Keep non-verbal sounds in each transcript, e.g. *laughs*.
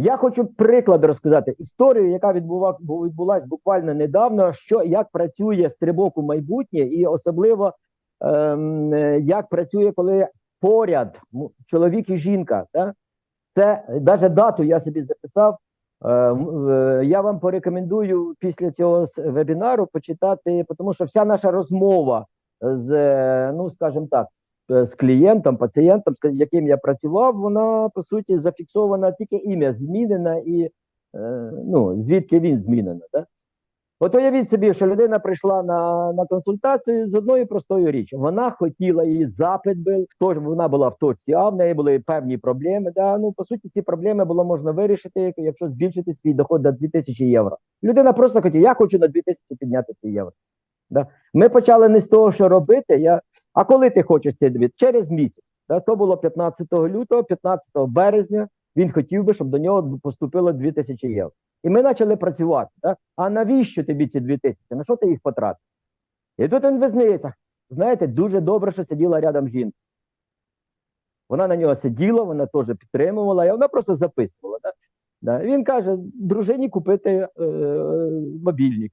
Я хочу приклад розказати історію, яка відбула, відбулась буквально недавно, що як працює стрибок у майбутнє, і особливо ем, як працює, коли поряд чоловік і жінка. Да? Це навіть дату я собі записав. Е, е, Я вам порекомендую після цього вебінару почитати, тому що вся наша розмова з, е, ну скажімо так, з, е, клієнтом, пацієнтом, з яким я працював, вона по суті зафіксована тільки ім'я змінена і е, ну, звідки він змінено. Да? От уявіть собі, що людина прийшла на, на консультацію з одною простою річчю. Вона хотіла її запит був, хто ж вона була в точці А, в неї були певні проблеми. Да? Ну, по суті, ці проблеми було можна вирішити, якщо збільшити свій доход до 2000 євро. Людина просто хотіла, я хочу на 2000 підняти ці євро. Да? Ми почали не з того, що робити. Я... А коли ти хочеш цей дві? Через місяць. То було 15 лютого, 15 березня. Він хотів би, щоб до нього поступило 2000 євро. І ми почали працювати. Да? А навіщо тобі ці 2000? На що ти їх потратив? І тут він визнається. Знаєте, дуже добре, що сиділа рядом жінка. Вона на нього сиділа, вона теж підтримувала, і вона просто записувала. Да? Да. Він каже: дружині купити е, мобільник.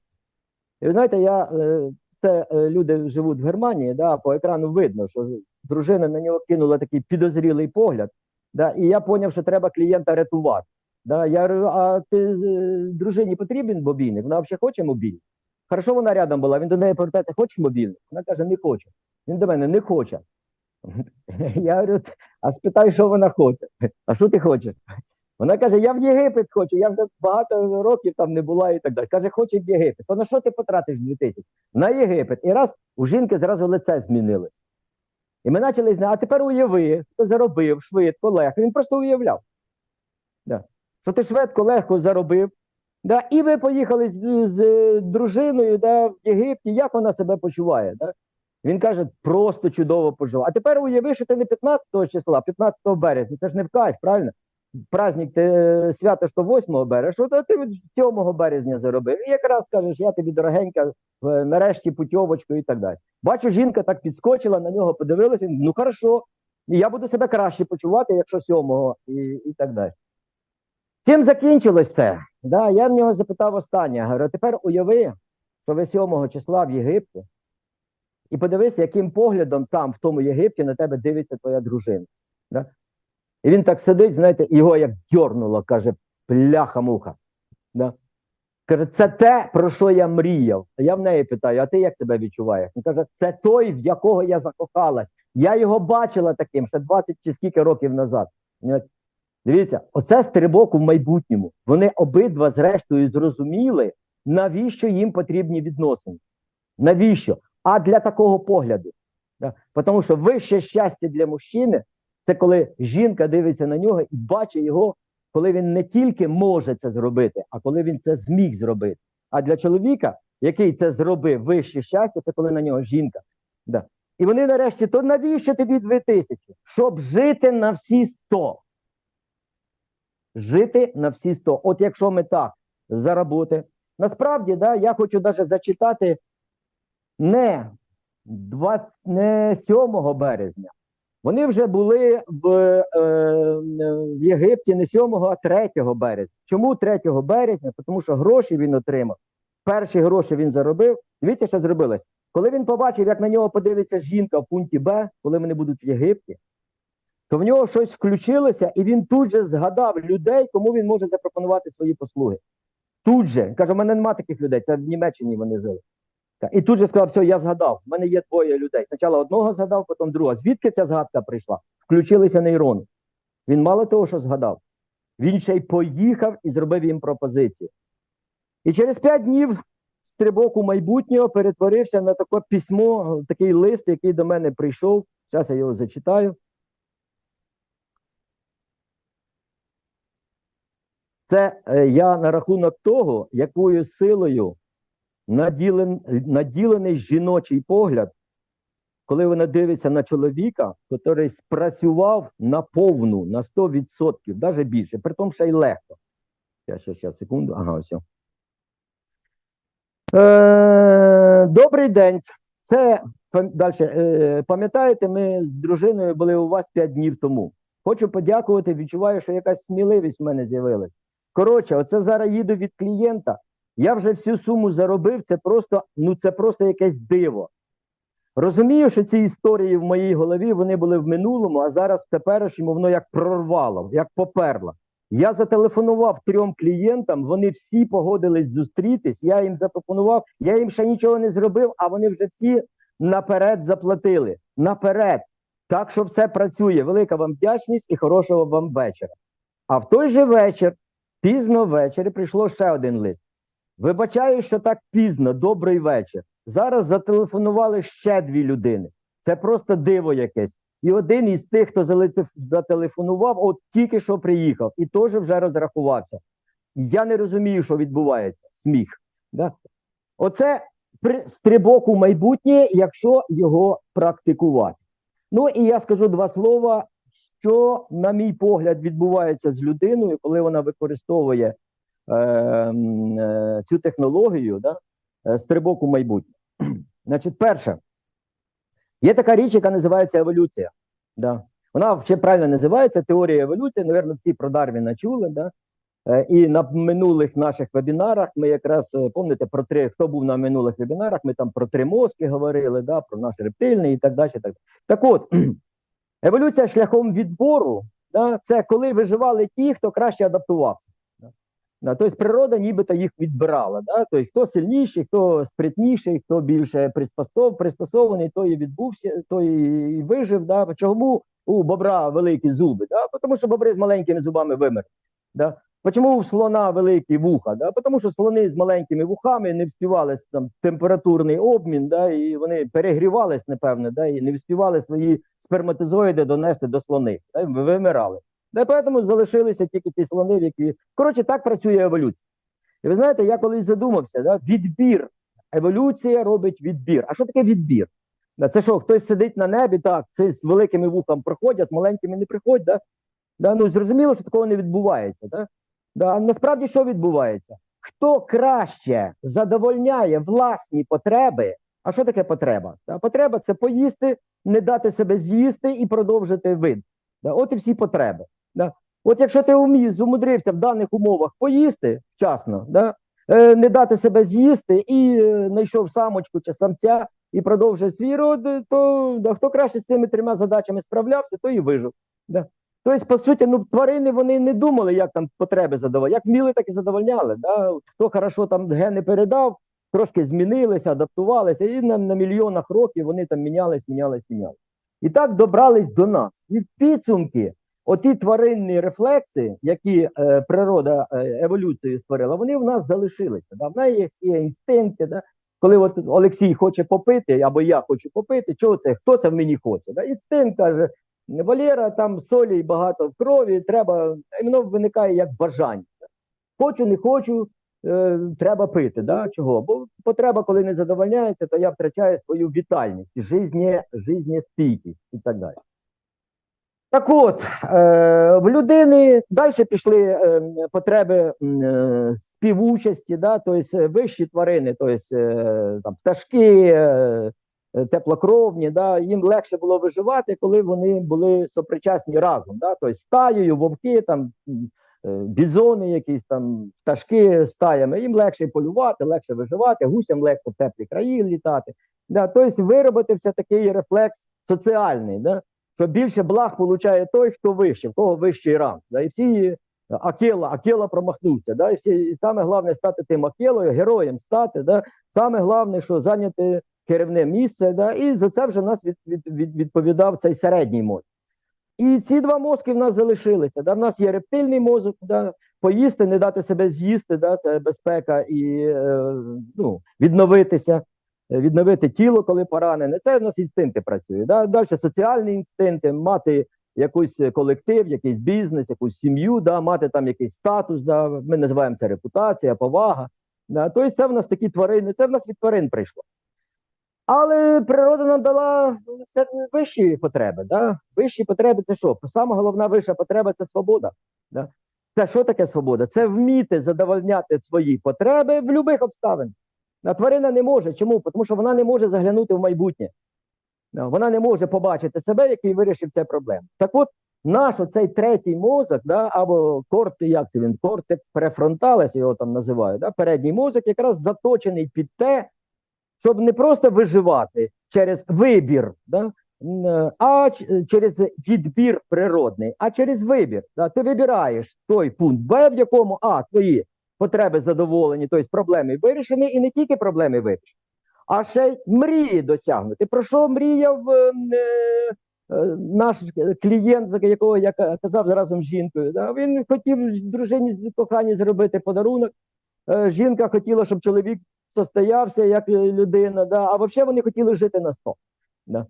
І знаєте, я е, це е, люди живуть в Германії, да, по екрану видно, що дружина на нього кинула такий підозрілий погляд. Да, і я зрозумів, що треба клієнта рятувати. Да, я говорю, а ти е, дружині потрібен мобільник? Вона взагалі хоче мобільник? Хорошо, вона рядом була, він до неї повертається, хочеш мобільник? Вона каже, не хочу. Він до мене не хоче. *laughs* Я говорю, а спитай, що вона хоче. *laughs* А що ти хочеш? Вона каже: Я в Єгипет хочу, я вже багато років там не була і так далі. Каже, хоче в Єгипет. То на що ти потратиш 2000? На Єгипет. І раз у жінки зразу лице змінилось. І ми почали знати, а тепер уяви, хто заробив швидко, легко. Він просто уявляв. Да. Що ти швидко, легко заробив. Да? І ви поїхали з, з дружиною да, в Єгипті, як вона себе почуває? Да? Він каже, просто чудово поживає. А тепер уяви, що ти не 15 числа, 15 березня. Це ж не в кайф, правильно? Праздник ти е, свято, що 8 березня, що то ти 7 березня заробив. І якраз кажеш, я тобі дорогенька, нарешті путьовочку і так далі. Бачу, жінка так підскочила, на нього подивилася, ну хорошо, я буду себе краще почувати, якщо 7 і, і так далі. Чим закінчилось це? Да, я в нього запитав останнє. Говорю, тепер уяви, що ви 7 числа в Єгипті, і подивись, яким поглядом там, в тому Єгипті, на тебе дивиться твоя дружина. Да? І він так сидить, знаєте, його як дьорнуло, каже, пляха-муха. Да? Каже, це те, про що я мріяв. А я в неї питаю, а ти як себе відчуваєш? Він каже, це той, в якого я закохалась. Я його бачила таким ще 20 чи скільки років назад. Дивіться, оце стрибок у майбутньому. Вони обидва, зрештою, зрозуміли, навіщо їм потрібні відносини. Навіщо? А для такого погляду. Да? Тому що вище щастя для мужчини це коли жінка дивиться на нього і бачить його, коли він не тільки може це зробити, а коли він це зміг зробити. А для чоловіка, який це зробив, вище щастя, це коли на нього жінка. Да. І вони нарешті, то навіщо тобі дві тисячі? Щоб жити на всі сто. Жити на всі сто. От якщо ми так заработаємо. Насправді, да, я хочу навіть зачитати не 20, не 7 березня. Вони вже були в, е, в Єгипті не 7, а 3 березня. Чому 3 березня? Тому що гроші він отримав. Перші гроші він заробив. Дивіться, що зробилось. Коли він побачив, як на нього подивиться жінка в пункті Б, коли вони будуть в Єгипті, то в нього щось включилося, і він тут же згадав людей, кому він може запропонувати свої послуги. Тут же. Каже, у мене нема таких людей, це в Німеччині вони жили. І тут же сказав, все, я згадав, в мене є двоє людей. Спочатку одного згадав, потім другого. Звідки ця згадка прийшла? Включилися нейрони. Він мало того, що згадав, він ще й поїхав і зробив їм пропозицію. І через п'ять днів стрибок у майбутнього перетворився на таке письмо, такий лист, який до мене прийшов. Зараз я його зачитаю. Це е, я на рахунок того, якою силою наділений жіночий погляд, коли вона дивиться на чоловіка, який спрацював на повну, на 100%, навіть більше, при тому ще й легко. Я ще, ще секунду, ага, все. Е, добрий день. Це далі. Е, пам'ятаєте, ми з дружиною були у вас 5 днів тому. Хочу подякувати. Відчуваю, що якась сміливість в мене з'явилась. Коротше, оце зараз їду від клієнта. Я вже всю суму заробив. Це просто, ну це просто якесь диво. Розумію, що ці історії в моїй голові вони були в минулому, а зараз в теперішньому воно як прорвало, як поперло. Я зателефонував трьом клієнтам, вони всі погодились зустрітись. Я їм запропонував, я їм ще нічого не зробив, а вони вже всі наперед заплатили. Наперед. Так що все працює. Велика вам вдячність і хорошого вам вечора. А в той же вечір, пізно ввечері, прийшло ще один лист. Вибачаю, що так пізно, добрий вечір. Зараз зателефонували ще дві людини. Це просто диво якесь. І один із тих, хто зателефонував, от тільки що приїхав, і теж вже розрахувався. Я не розумію, що відбувається. Сміх. Да? Оце стрибок у майбутнє, якщо його практикувати. Ну і я скажу два слова, що, на мій погляд, відбувається з людиною, коли вона використовує цю технологію, да? е, стрибок у майбутнє. *clears throat* Значить, перше, є така річ, яка називається еволюція. Да? Вона ще правильно називається теорія еволюції. Навірно, всі про Дарвіна чули. Да? Е, І на минулих наших вебінарах ми якраз е, пам'ятаєте про три, хто був на минулих вебінарах, ми там про три мозки говорили, да, про наш рептильний і так далі. Так, так от, *clears throat* еволюція шляхом відбору, да, це коли виживали ті, хто краще адаптувався. Тобто природа нібито їх відбирала. Да? Тобто, хто сильніший, хто спритніший, хто більше пристосований, той і відбувся, той і вижив. Да? Чому у бобра великі зуби? Да? Тому що бобри з маленькими зубами вимерли. Да? Чому у слона великі вуха? Да? Тому що слони з маленькими вухами не вспівали там температурний обмін, да? і вони перегрівались, напевне, да? і не вспівали свої сперматозоїди донести до слони, да? вимирали. Да, і залишилися тільки ті слони, які. Коротше, так працює еволюція. І ви знаєте, я колись задумався, да? відбір. Еволюція робить відбір. А що таке відбір? Це що, хтось сидить на небі, так, це з великими вухами приходять, з маленькими не приходять. Да? Да? Ну, зрозуміло, що такого не відбувається. Да? Да? Насправді що відбувається? Хто краще задовольняє власні потреби? А що таке потреба? Да? Потреба це поїсти, не дати себе з'їсти і продовжити вид. Да? От і всі потреби. Да? От якщо ти вмієш, зумудрився в даних умовах поїсти вчасно, да? е, не дати себе з'їсти і е, знайшов самочку чи самця і продовжив свій род, то да, хто краще з цими трьома задачами справлявся, то і вижив. Да? Тобто, по суті, ну тварини вони не думали, як там потреби задовольняли. Як вміли, так і задовольняли. Да? Хто хорошо там гени передав, трошки змінилися, адаптувалися, і на, на мільйонах років вони там мінялись, мінялись, мінялись. І так добрались до нас. І в підсумки, оті тваринні рефлекси, які е, природа е, еволюцією створила, вони в нас залишилися. Да? В неї є ці інстинкти. Да? Коли от Олексій хоче попити, або я хочу попити, чого це? Хто це в мені хоче? Да? Інстинкт каже, Валера, там солі багато в крові, треба, і воно виникає як бажання. Хочу, не хочу, е, треба пити. Да? Чого? Бо потреба, коли не задовольняється, то я втрачаю свою вітальність, жизнє, жизнєстійкість і так далі. Так от, е, в людини далі пішли е, потреби е, співучасті, да? тобто вищі тварини, тобто там, пташки, теплокровні, да? їм легше було виживати, коли вони були сопричасні разом. Да? Тобто стаєю, вовки, там, бізони, якісь там пташки стаями, їм легше полювати, легше виживати, гусям легко в теплі краї літати. Да? Тобто виробився такий рефлекс соціальний. Да? Що більше благ получає той, хто вище, в кого вищий ранг. Да? І всі Акела, Акела промахнувся. Да? І, всі, і саме головне стати тим Акелою, героєм стати. Да? Саме головне, що зайняти керівне місце, да? і за це вже нас від, від, від, відповідав цей середній мозок. І ці два мозки в нас залишилися. Да? В нас є рептильний мозок, да? поїсти, не дати себе з'їсти, да? це безпека і е, ну, відновитися відновити тіло, коли поранене. Це в нас інстинкти працюють. Да? Далі соціальні інстинкти, мати якийсь колектив, якийсь бізнес, якусь сім'ю, да? мати там якийсь статус. Да? Ми називаємо це репутація, повага. Да? Тобто це в нас такі тварини, це в нас від тварин прийшло. Але природа нам дала вищі потреби. Да? Вищі потреби це що? Саме головна вища потреба це свобода. Да? Це що таке свобода? Це вміти задовольняти свої потреби в будь-яких обставинах. А тварина не може. Чому? Тому що вона не може заглянути в майбутнє. Вона не може побачити себе, який вирішив цю проблему. Так от, наш оцей третій мозок, да, або корти, як це він, кортекс префронталес, його там називають, да, передній мозок, якраз заточений під те, щоб не просто виживати через вибір, да, а через відбір природний, а через вибір. Да. Ти вибираєш той пункт Б, в якому А, твої потреби задоволені, тобто проблеми вирішені, і не тільки проблеми вирішені, а ще й мрії досягнути. Про що мріяв е, е, наш клієнт, якого я казав разом з жінкою? Да? Він хотів дружині з коханій зробити подарунок. Е, Жінка хотіла, щоб чоловік состоявся як людина, да? а взагалі вони хотіли жити на 100. Да?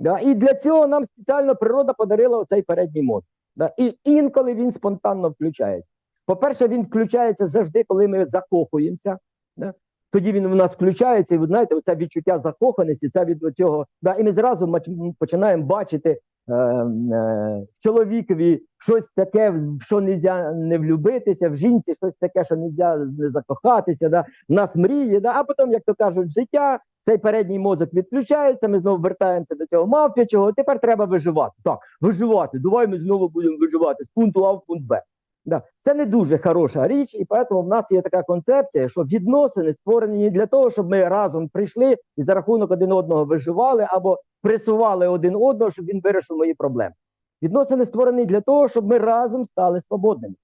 Да? І для цього нам спеціально природа подарила оцей передній мозок. Да? І інколи він спонтанно включається. По-перше, він включається завжди, коли ми закохуємося. Да? Тоді він в нас включається, і ви знаєте, це відчуття закоханості, це від цього. Да? І ми зразу починаємо бачити е, е, чоловікові щось таке, що не можна не влюбитися, в жінці щось таке, що не можна не закохатися. Да? В нас мрії, да? а потім, як то кажуть, життя, цей передній мозок відключається, ми знову вертаємося до цього мавпячого. Тепер треба виживати. Так, виживати. Давай ми знову будемо виживати з пункту А в пункт Б. Да. Це не дуже хороша річ, і тому в нас є така концепція, що відносини створені не для того, щоб ми разом прийшли і за рахунок один одного виживали або пресували один одного, щоб він вирішив мої проблеми. Відносини створені для того, щоб ми разом стали свободними,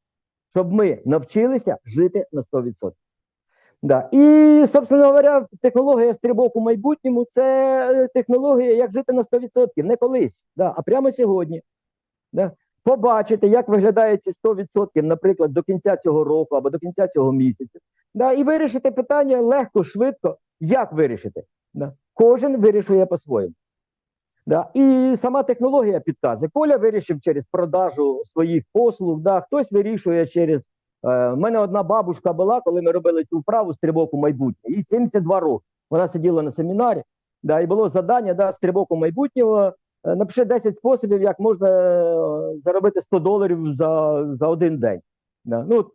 щоб ми навчилися жити на 100%. Да. І, собственно говоря, технологія стрибок у майбутньому це е, технологія, як жити на 100%, не колись, да, а прямо сьогодні. Да. Побачити, як виглядає ці 100%, наприклад, до кінця цього року або до кінця цього місяця. Да, і вирішити питання легко, швидко. Як вирішити? Да. Кожен вирішує по-своєму. Да. І сама технологія підказує. Коля вирішив через продажу своїх послуг, да. хтось вирішує через. Е, в мене одна бабушка була, коли ми робили цю вправу стрибок у майбутнє. Їй 72 роки. Вона сиділа на семінарі, да, і було завдання да, стрибок у майбутнього. Е, Напиши 10 способів, як можна е, заробити 100 доларів за, за один день. Да. Ну,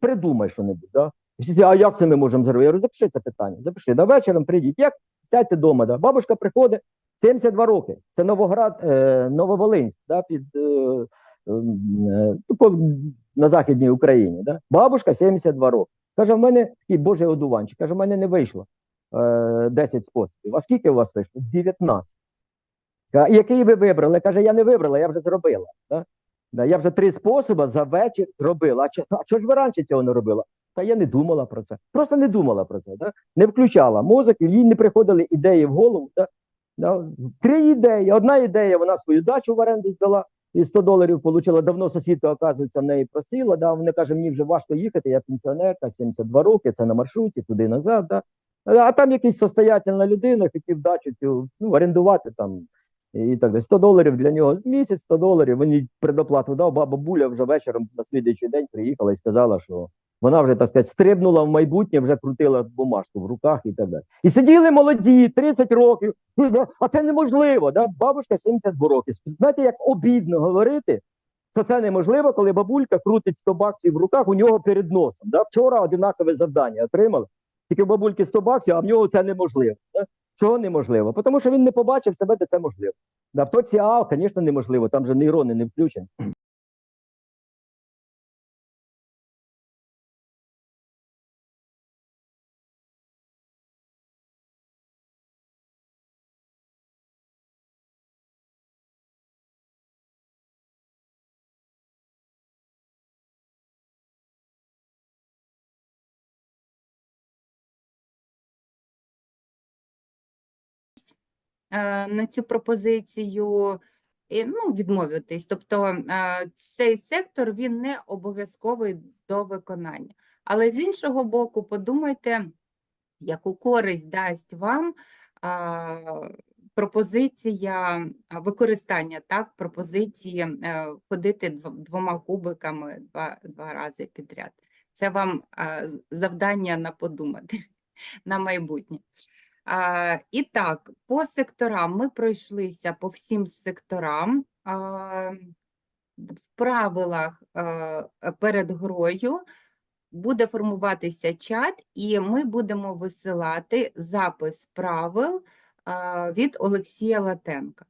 придумай що-небудь. Да. Всі, а як це ми можемо зробити? Я запиши це питання, запиши. Да, вечором прийдіть. Як сядьте вдома? Да. Бабушка приходить 72 роки. Це Новоград, е, Нововолинськ, да, під, е, ем, е, на Західній Україні. Да. Бабушка 72 роки. Каже, в мене такий божий одуванчик. Каже, в мене не вийшло е, 10 способів. А скільки у вас вийшло? 19. Який ви вибрали? Каже, я не вибрала, я вже зробила. Да? Я вже три способи за вечір зробила. А, чо- чого ж ви раніше цього не робила? Та я не думала про це. Просто не думала про це. Да? Не включала мозок, їй не приходили ідеї в голову. Да? Да? Три ідеї. Одна ідея, вона свою дачу в оренду здала і 100 доларів отримала. Давно сусідка, оказується, в неї просила. Да? Вона каже, мені вже важко їхати, я пенсіонерка, 72 роки, це на маршруті, туди назад. Да? А там якийсь состоятельна людина хотів дачу цю ну, орендувати там і так далі. 100 доларів для нього місяць, 100 доларів. Він предоплату дав. Баба Буля вже вечором на слідуючий день приїхала і сказала, що вона вже так сказати стрибнула в майбутнє, вже крутила бумажку в руках і так далі. І сиділи молоді, 30 років. А це неможливо. Да? Бабушка 72 років. Знаєте, як обідно говорити, що це неможливо, коли бабулька крутить 100 баксів в руках у нього перед носом. Да? Вчора одинакове завдання отримали. Тільки в бабульки 100 баксів, а в нього це неможливо. Да? Чого неможливо? Тому що він не побачив себе, де це можливо. Да, в точці звісно, неможливо, там же нейрони не включені. На цю пропозицію і, ну, відмовитись. Тобто е, цей сектор він не обов'язковий до виконання. Але з іншого боку, подумайте, яку користь дасть вам а, пропозиція використання так, пропозиції е, ходити дв- двома кубиками два, два рази підряд. Це вам завдання на подумати *laughs* на майбутнє. А, і так, по секторам ми пройшлися по всім секторам. В правилах е, перед грою буде формуватися чат, і ми будемо висилати запис правил е, від Олексія Латенка.